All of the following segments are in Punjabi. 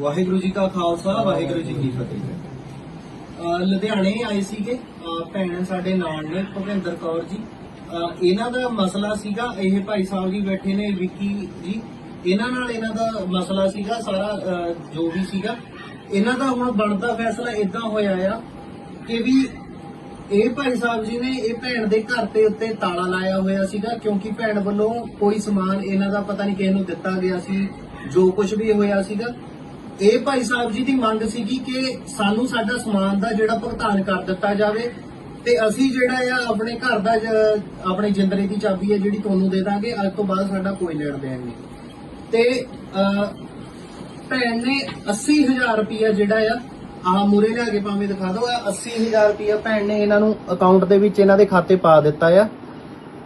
ਵਾਹਿਗੁਰੂ ਜੀ ਕਾ ਖਾਲਸਾ, ਵਾਹਿਗੁਰੂ ਜੀ ਕੀ ਫਤਿਹ। ਲੁਧਿਆਣੇ ਆਏ ਸੀਗੇ। ਭੈਣ ਸਾਡੇ ਨਾਲ ਨੇ, ਭੁਪਿੰਦਰ ਕੌਰ ਜੀ। ਇਹਨਾਂ ਦਾ ਮਸਲਾ ਸੀਗਾ, ਇਹ ਭਾਈ ਸਾਹਿਬ ਜੀ ਬੈਠੇ ਨੇ, ਵਿੱਕੀ ਜੀ। ਇਹਨਾਂ ਨਾਲ ਇਹਨਾਂ ਦਾ ਮਸਲਾ ਸੀਗਾ, ਸਾਰਾ ਜੋ ਵੀ ਸੀਗਾ। ਇਹਨਾਂ ਦਾ ਹੁਣ ਬਣਦਾ ਫੈਸਲਾ ਇਦਾਂ ਹੋਇਆ ਆ ਕਿ ਵੀ ਇਹ ਭਾਈ ਸਾਹਿਬ ਜੀ ਨੇ ਇਹ ਭੈਣ ਦੇ ਘਰ ਤੇ ਉੱਤੇ ਤਾਲਾ ਲਾਇਆ ਹੋਇਆ ਸੀਗਾ, ਕਿਉਂਕਿ ਭੈਣ ਵੱਲੋਂ ਕੋਈ ਸਮਾਨ ਇਹਨਾਂ ਦਾ ਪਤਾ ਨਹੀਂ ਕਿਸ ਨੂੰ ਦਿੱਤਾ ਗਿਆ ਸੀ, ਜੋ ਕੁਝ ਵੀ ਹੋਇਆ ਸੀਗਾ। ਇਹ ਭਾਈ ਸਾਹਿਬ ਜੀ ਦੀ ਮੰਗ ਸੀਗੀ ਕਿ ਸਾਨੂੰ ਸਾਡਾ ਸਮਾਨ ਦਾ ਜਿਹੜਾ ਭੁਗਤਾਨ ਕਰ ਦਿੱਤਾ ਜਾਵੇ ਤੇ ਅਸੀਂ ਜਿਹੜਾ ਆ ਆਪਣੇ ਘਰ ਦਾ ਆਪਣੇ ਜਿੰਦਰੇ ਦੀ ਚਾਬੀ ਹੈ ਜਿਹੜੀ ਤੁਹਾਨੂੰ ਦੇ ਦਾਂਗੇ, ਅੱਜ ਤੋਂ ਬਾਅਦ ਸਾਡਾ ਕੋਈ ਲੈਣ ਦੇਣ ਨਹੀਂ। ਤੇ ਭੈਣ ਨੇ 80000 ਰੁਪਇਆ ਜਿਹੜਾ ਆ ਆ ਮੂਰੇ ਲਿਆ ਕੇ ਭਾਵੇਂ ਦਿਖਾ ਦਿਓ, ਆ 80000 ਰੁਪਇਆ ਭੈਣ ਨੇ ਇਹਨਾਂ ਨੂੰ ਅਕਾਊਂਟ ਦੇ ਵਿੱਚ ਇਹਨਾਂ ਦੇ ਖਾਤੇ ਪਾ ਦਿੱਤਾ ਆ।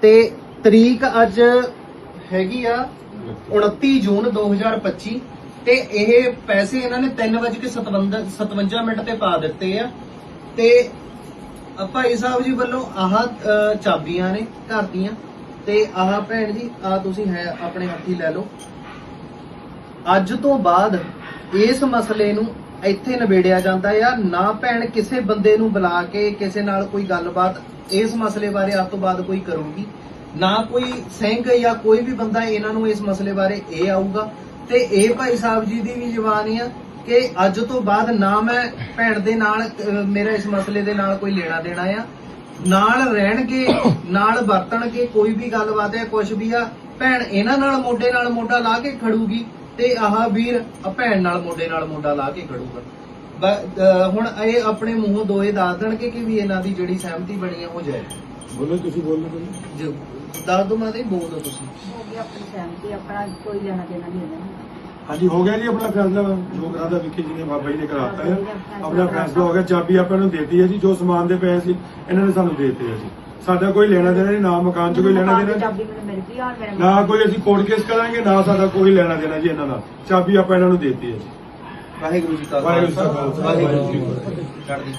ਤੇ ਤਰੀਕ ਅੱਜ ਹੈਗੀ ਆ 29 ਜੂਨ 2025 ਤੇ ਇਹ ਪੈਸੇ ਇਹਨਾਂ ਨੇ 3:57 ਮਿੰਟ ਤੇ ਪਾ ਦਿੱਤੇ ਆ। ਤੇ ਅ, ਭਾਈ ਸਾਹਿਬ ਜੀ ਵੱਲੋਂ ਆਹ ਅ, ਚਾਬੀਆਂ ਨੇ ਘਰ ਦੀਆਂ। ਤੇ ਆਹ ਭੈਣ ਜੀ ਆ ਤੁਸੀਂ ਹੈ ਆਪਣੇ ਹੱਥੀ ਲੈ ਲਓ। ਅੱਜ ਤੋਂ ਬਾਅਦ ਇਸ ਮਸਲੇ ਨੂੰ ਇੱਥੇ ਨਿਬੇੜਿਆ ਜਾਂਦਾ ਆ। ਨਾ ਭੈਣ ਕਿਸੇ ਬੰਦੇ ਨੂੰ ਬੁਲਾ ਕੇ ਕਿਸੇ ਨਾਲ ਕੋਈ ਗੱਲਬਾਤ ਇਸ ਮਸਲੇ ਬਾਰੇ ਅੱਜ ਤੋਂ ਬਾਅਦ ਕੋਈ ਕਰੂਗੀ। ਨਾ ਕੋਈ ਸਿੰਘ ਜਾਂ ਕੋਈ ਵੀ ਬੰਦਾ ਇਹਨਾਂ ਨੂੰ ਇਸ ਮਸਲੇ ਬਾਰੇ ਇਹ ਆਊਗਾ। ਤੇ ਇਹ ਭਾਈ ਸਾਹਿਬ ਜੀ ਦੀ ਵੀ ਜ਼ੁਬਾਨ ਆ ਕਿ ਅੱਜ ਤੋਂ ਬਾਅਦ ਨਾ ਮੈਂ ਭੈਣ ਦੇ ਨਾਲ ਅਹ, ਮੇਰਾ ਇਸ ਮਸਲੇ ਦੇ ਨਾਲ ਕੋਈ ਲੈਣਾ ਦੇਣਾ ਆ। ਨਾਲ ਰਹਿਣਗੇ ਨਾਲ ਵਰਤਣਗੇ ਕੋਈ ਵੀ ਗੱਲਬਾਤ ਹੈ ਕੁਝ ਵੀ ਆ ਭੈਣ ਇਹਨਾਂ ਨਾਲ ਮੋਢੇ ਨਾਲ ਮੋਢਾ ਲਾ ਕੇ ਖੜੂਗੀ ਤੇ ਆਹ ਵੀਰ ਆ ਭੈਣ ਨਾਲ ਮੋਢੇ ਨਾਲ ਮੋਢਾ ਲਾ ਕੇ ਖੜੂਗਾ। ਬ- ਅਹ ਹੁਣ ਇਹ ਆਪਣੇ ਮੂੰਹੋਂ ਦੋਏ ਦੱਸ ਦੇਣਗੇ ਕਿ ਵੀ ਇਹਨਾਂ ਦੀ ਜਿਹੜੀ ਸਹਿਮਤੀ ਬਣੀ ਹੈ ਉਹ ਜਾਏ। ਬੋਲੋ ਤੁਸੀਂ ਬੋਲੋ ਬੋਲੋ ਜੋ ਦੱਸ ਦੋ ਮਾਤੇ ਬੋਲ ਦੋ ਤੁਸੀਂ। ਹੋ ਗਿਆ ਆਪਣੀ ਸਹਿਮਤੀ ਆਪਣਾ ਕੋਈ ਲੈਣਾ ਦੇਣਾ ਨਹੀਂ ਹੈ ਹਾਂਜੀ ਹੋ ਗਿਆ ਜੀ ਆਪਣਾ ਫੈਸਲਾ ਜੋ ਕਰਾਦਾ ਵਿਕੀ ਜੀ ਨੇ ਬਾਬਾ ਜੀ ਨੇ ਕਰਾਤਾ ਹੈ। ਆਪਣਾ ਫੈਸਲਾ ਹੋ ਗਿਆ ਚਾਬੀ ਆਪਾਂ ਨੂੰ ਦੇਤੀ ਹੈ ਜੀ ਜੋ ਸਮਾਨ ਦੇ ਪਏ ਸੀ ਇਹਨਾਂ ਨੇ ਸਾਨੂੰ ਦੇਤੇ ਹੈ ਜੀ। ਸਾਡਾ ਕੋਈ ਲੈਣਾ ਦੇਣਾ ਨਹੀਂ ਨਾ ਮਕਾਨ 'ਚ ਕੋਈ ਲੈਣਾ ਦੇਣਾ ਚਾਬੀ ਮੈਨੂੰ ਮਿਲ ਗਈ ਔਰ ਮੇਰੇ ਨਾ ਕੋਈ ਅਸੀਂ ਕੋਰਟ ਕੇਸ ਕਰਾਂਗੇ ਨਾ ਸਾਡਾ ਕੋਈ ਲੈਣਾ ਦੇਣਾ ਜੀ ਇਹਨਾਂ ਨਾਲ। ਚਾਬੀ ਆਪਾਂ ਇਹਨਾਂ ਨੂੰ ਦੇਤੀ ਹੈ ਜੀ। ਵਾਹਿਗੁਰੂ ਜੀ ਕਾ ਵਾਹਿਗੁਰੂ ਜੀ ਕਾ ਖਾਲਸਾ ਵਾਹਿਗੁਰੂ ਜੀ ਕੀ ਫਤਿਹ। ਚੜ੍ਹਦੀ।